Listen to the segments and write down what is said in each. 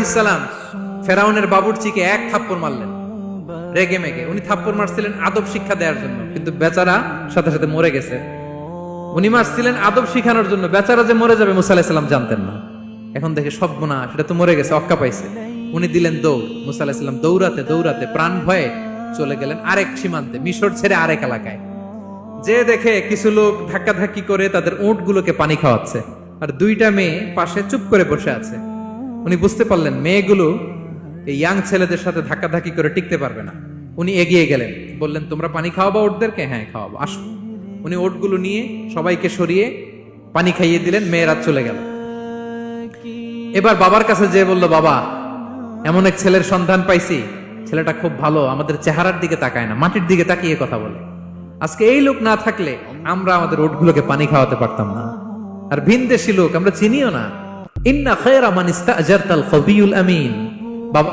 ইসালাম ফেরাউনের বাবুরচিকে এক থাপ্পড় মারলেন। রেগে মেগে। উনি থাপ্পড় মারছিলেন আদব শিক্ষা দেওয়ার জন্য। কিন্তু বেচারা সাথে সাথে মরে গেছে। উনি মারছিলেন আদব শিখানোর জন্য। বেচারা যে মরে যাবে মুসা জানতেন না। এখন দেখে সব গুণা সেটা তো মরে গেছে, অক্কা পাইছে। উনি দিলেন দৌড়। মুসা দৌড়াতে দৌড়াতে প্রাণ ভয়ে চলে গেলেন আরেক সীমান্তে, মিশর ছেড়ে আরেক এলাকায়। যে দেখে কিছু লোক ধাক্কা ধাক্কি করে তাদের উঁটগুলোকে পানি খাওয়াচ্ছে। আর দুইটা মেয়ে পাশে চুপ করে বসে আছে। উনি বুঝতে পারলেন মেয়েগুলো এই ইয়াং ছেলেদের সাথে ধাক্কা ধাক্কি করে টিকতে পারবে না। উনি এগিয়ে গেলেন, বললেন, তোমরা পানি খাওয়াবো ওটদেরকে? হ্যাঁ খাওয়াবো। আসো। উনি ওটগুলো নিয়ে সবাইকে সরিয়ে পানি খাইয়ে দিলেন, মেয়েরা চলে গেল। এবার বাবার কাছে যেয়ে বলল, বাবা, এমন এক ছেলের সন্ধান পাইছি। ছেলেটা খুব ভালো, আমাদের চেহারার দিকে তাকায় না, মাটির দিকে তাকিয়ে কথা বলে। আজকে এই লোক না থাকলে আমরা আমাদের ওটগুলোকে পানি খাওয়াতে পারতাম না। আর ভিনদেশি লোক, আমরা চিনিও না। ইন্না খায়রা মান ইস্তাজারতাল কবিউল আমিন। বাবা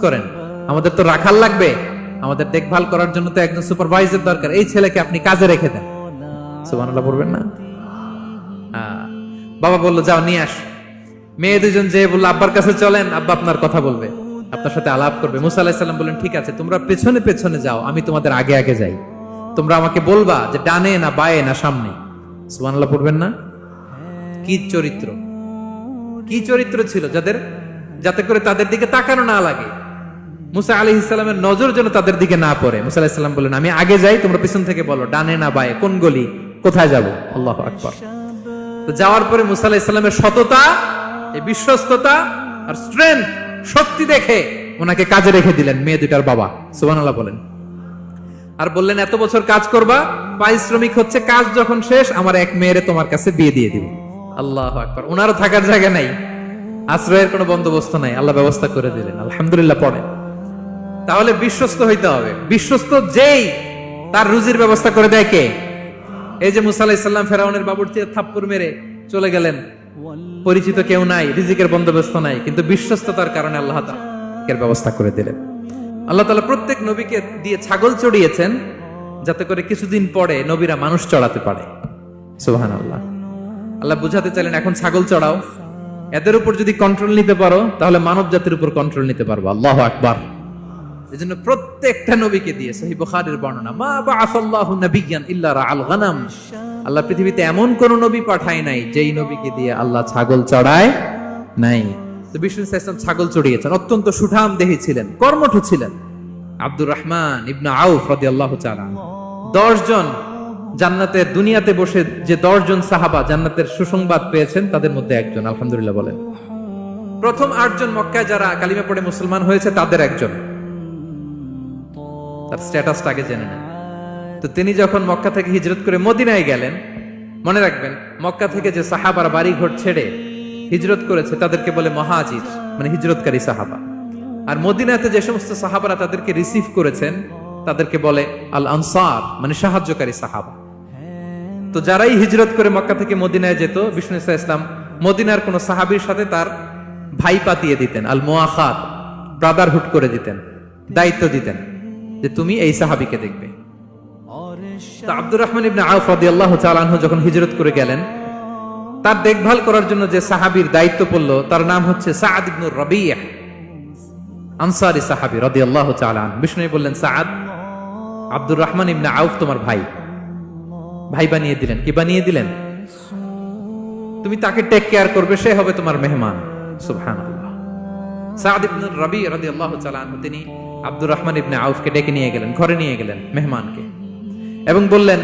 করেন। আমাদের তো রাখাল লাগবে। আমাদের দেখভাল করার জন্য তো একজন সুপারভাইজার দরকার। এই ছেলেকে আপনি কাজে রেখে দেন। সুবহানাল্লাহ পড়বেন না? বাবা বলল, যাও, নিয়ে আস। মেয়ে দুজন যে বলল, আব্বার কাছে চলেন, আব্বা আপনার কথা বলবে। আপনার সাথে আলাপ করবে। মুসা আলাহিসাল্লাম বললেন, ঠিক আছে, তোমরা পেছনে পেছনে যাও, আমি তোমাদের আগে আগে যাই। তোমরা আমাকে বলবা যে ডানে না বায়ে না সামনে। সুবহানাল্লাহ পড়বেন না? কি চরিত্র? কি চরিত্র ছিল যাদের, যাতে করে তাদের দিকে তাকানো না লাগে? মুসা আলি ইসলামের নজর যেন তাদের দিকে না পড়ে। মুসা আলাহ ইসলাম বললেন, আমি আগে যাই, তোমরা পিছন থেকে বলো, ডানে না বায়ে, কোন গলি, কোথায় যাব? আল্লাহ আকবর। যাওয়ার পরে মুসা আলাহ ইসলামের সততা বিশ্বস্ততা আর স্ট্রেংথ শক্তি দেখে ওনাকে কাজে রেখে দিলেন মেয়ে দুটার বাবা। সুবহানাল্লাহ বলেন। আর বললেন, এত বছর কাজ করবা, পারিশ্রমিক হচ্ছে, কাজ যখন শেষ, আমার এক মেয়েরে তোমার কাছে বিয়ে দিয়ে দিবে। আল্লাহ আকবার। ওনারও থাকার জায়গা নাই। আশ্রয়ের কোনো বন্দোবস্ত নাই। আল্লাহ ব্যবস্থা করে দিলেন। আলহামদুলিল্লাহ পড়ে তাহলে বিশ্বস্ত হইতে হবে। বিশ্বস্ত যেই, তার রুজির ব্যবস্থা করে দেয় কে? এই যে মুসা আলাহিসাল্লাম ফেরাউনের চেয়ে থাপ্পড় মেরে চলে গেলেন। পরিচিত কেউ নাই, রিজিকের বন্দোবস্ত নাই, কিন্তু বিশ্বস্ততার কারণে আল্লাহ এর ব্যবস্থা করে দিলেন। আল্লাহ তাআলা প্রত্যেক নবীকে দিয়ে ছাগল চড়িয়েছেন, যাতে করে কিছুদিন পরে নবীরা মানুষ চড়াতে পারে। সুবহান আল্লাহ আল্লাহ বুঝাতে চাইলেন, এখন ছাগল চড়াও। এদের উপর যদি কন্ট্রোল নিতে পারো, তাহলে মানব জাতির উপর কন্ট্রোল নিতে পারব। আল্লাহ আকবার। এজন্য প্রত্যেকটা নবীকে দিয়ে সহি বুখারীর বর্ণনা, মা বাআসাল্লাহু নাবিয়্যান ইল্লা রাআল গানাম। আল্লাহ পৃথিবীতে এমন কোন নবী পাঠায় নাই, যেই নবীকে দিয়ে আল্লাহ ছাগল চড়ায় নাই। তো বিষ্ণু ইসলাম ছাগল চড়িয়েছেন, অত্যন্ত সুঠাম দেহি ছিলেন, কর্মঠ ছিলেন। আব্দুর রহমান ইবনা আউফ রাদিয়াল্লাহু তাআলা 10 জন জান্নাতের দুনিয়াতে বসে যে 10 জন সাহাবা জান্নাতের সুসংবাদ পেয়েছেন, তাদের মধ্যে একজন, আলহামদুলিল্লাহ বলেন। প্রথম আটজন মক্কায় যারা কালিমা পড়ে মুসলমান হয়েছে, তাদের একজন। তার স্ট্যাটাসটা আগে জেনে নেন। তো তিনি যখন মক্কা থেকে হিজরত করে মদিনায় গেলেন, মনে রাখবেন, মক্কা থেকে যে সাহাবার বাড়ি ঘর ছেড়ে হিজরত করেছে, তাদেরকে বলে মহাজির মানে হিজরতকারী সাহাবা। আর মদিনাতে যে সমস্ত সাহাবারা তাদেরকে রিসিভ করেছেন, তাদেরকে বলে আল আনসার মানে সাহায্যকারী সাহাবা। তো যারাই হিজরত করে মক্কা থেকে মদিনায় যেত, বিষ্ণু ইসা ইসলাম মদিনার কোন সাহাবীর সাথে তার ভাই পাতিয়ে দিতেন, আল মোয়াখাত ব্রাদারহুড করে দিতেন, দায়িত্ব দিতেন যে তুমি এই সাহাবীকে দেখবে। আব্দুর রহমান ইবনে আউফ রাদিয়াল্লাহু তাআলা যখন হিজরত করে গেলেন, তার দেখভাল করার জন্য যে সাহাবীর দায়িত্ব পড়ল, তার নাম হচ্ছে সাআদ ইবনুর রাবিয়া আনসারী সাহাবী রাদিয়াল্লাহু তাআলা বিষ্ণু বললেন, সাআদ, আব্দুর রহমান ইবনে আউফ তোমার ভাই। ভাই বানিয়ে দিলেন, কি বানিয়ে দিলেন? তুমি তাকে টেক কেয়ার করবে, সে হবে তোমার মেহমান। সাদ তাআলা তিনি আব্দুর রহমান ইবনে আউফকে ডেকে নিয়ে গেলেন, ঘরে নিয়ে গেলেন মেহমানকে। এবং বললেন,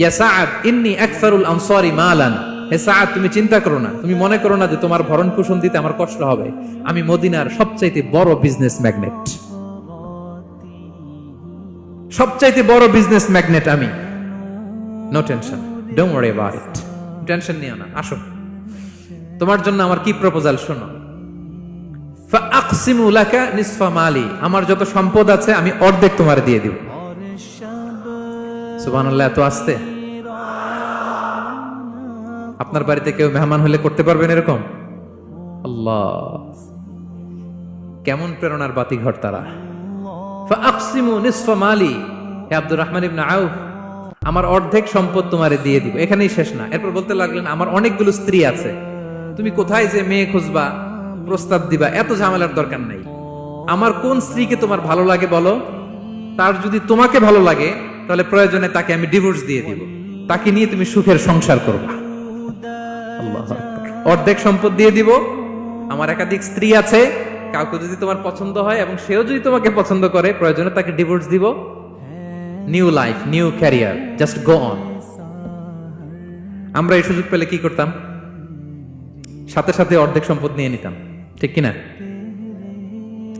ইয়া সাআদ, ইন্নী আকসারুল আনসারি মালান। হে সাআদ, তুমি চিন্তা করো না, তুমি মনে করো না যে তোমার ভরণ পোষণ দিতে আমার কষ্ট হবে। আমি মদিনার সবচাইতে বড় বিজনেস ম্যাগনেট সবচাইতে বড় বিজনেস ম্যাগনেট আমি। No tension don't worry about it tension নিও না, আসো। তোমার জন্য আমার কি প্রপোজাল শোনো। ফাকসিমু লাকা নিসফা মালি, আমার যত সম্পদ আছে আমি অর্ধেক তোমার দিয়ে দিব। সুবহানাল্লাহ, এত আসতে? আপনার বাড়িতে কেউ মেহমান হলে করতে পারবেন এরকম? আল্লাহ। কেমন প্রেরণার বাতি ঘর তারা। ফাকসিমু নিসফা মালি। হে আব্দুর রহমান ইবনে আউফ আমার অর্ধেক সম্পদ তোমারে দিয়ে দিব। এখানেই শেষ না। এরপর বলতে লাগলেন আমার অনেকগুলো স্ত্রী আছে। তুমি কোথায় যে মেয়ে খুঁজবা প্রস্তাব দিবা এত ঝামেলার দরকার নাই। আমার কোন স্ত্রীকে তোমার ভালো লাগে বলো? তার যদি তোমাকে ভালো লাগে তাহলে প্রয়োজনে তাকে আমি ডিভোর্স দিয়ে দিব। তাকে নিয়ে তুমি সুখের সংসার করবা। অর্ধেক সম্পদ দিয়ে দিব। আমার একাধিক স্ত্রী আছে। কাউকে যদি তোমার পছন্দ হয় এবং সেও যদি তোমাকে পছন্দ করে প্রয়োজনে তাকে ডিভোর্স দিব। New life new career just go on আমরা এই সুযোগ পেলে কি করতাম? সাথে সাথে অর্ধেক সম্পদ নিয়ে নিতাম। ঠিক কিনা?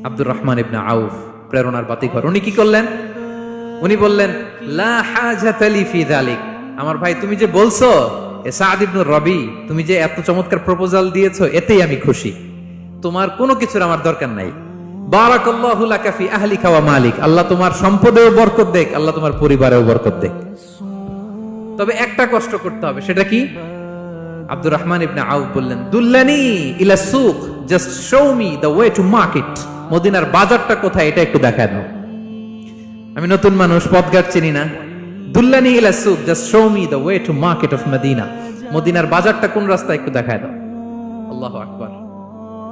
আব্দুর রহমান ইবনা আউফ, প্রেরণার বাতিঘর। উনি কি করলেন? উনি বললেন আমার ভাই, তুমি যে বলছো, এ রবি, তুমি যে এত চমৎকার প্রপোজাল দিয়েছ, এতেই আমি খুশি। তোমার কোনো কিছুর আমার দরকার নাই। বারাকাল্লাহু লাকা ফি আহলিকা ওয়া মালিক। আল্লাহ তোমার সম্পদেও বরকত দেখ, আল্লাহ তোমার পরিবারেও বরকত দেখ। তবে একটা কষ্ট করতে হবে, সেটা কি? আব্দুর রহমান ইবনে আউফ বললেন, দুল্লানি ইলা just show me the way to market মদিনার বাজারটা কোথায়, এটা একটু দেখায় দাও। আমি নতুন মানুষ, পথঘাট চিনি না। দুল্লানি ইলা সুক just show me the way to market of Medina মদিনার বাজারটা কোন রাস্তায় একটু দেখায় দাও। আল্লাহু আকবার।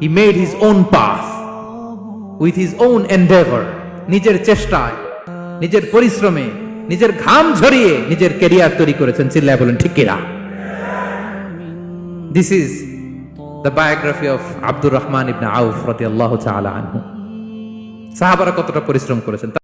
he made his own path with his own endeavour নিজের চেষ্টায়, নিজের পরিশ্রমে, নিজের ঘাম ঝরিয়ে নিজের কেরিয়ার তৈরি করেছেন চিল্লায় বলেন, ঠিক কিনা? This is the biography of Abdur Rahman ibn Auf রাদিয়াল্লাহু তাআলা আনহু সাহাবারা কতটা পরিশ্রম করেছেন?